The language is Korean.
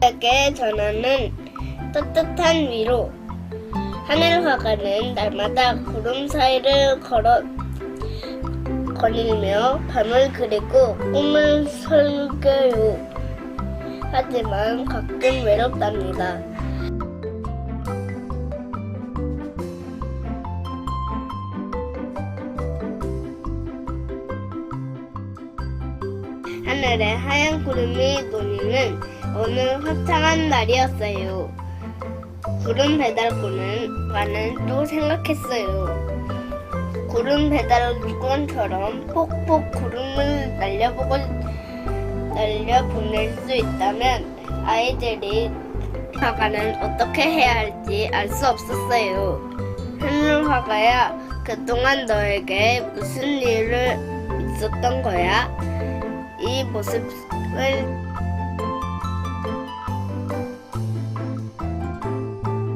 에게 전하는 따뜻한 위로. 하늘 화가는 날마다 구름 사이를 걸어 거닐며 밤을 그리고 꿈을 설계요. 하지만 가끔 외롭답니다. 하늘에 하얀 구름이 놓이는 어느 화창한 날이었어요. 구름 배달꾼은 많은 또 생각했어요. 구름 배달꾼처럼 폭폭 구름을 날려보고 날려보낼 수 있다면 아이들이 화가는 어떻게 해야 할지 알 수 없었어요. 하늘 화가야, 그동안 너에게 무슨 일을 있었던 거야? 이 모습을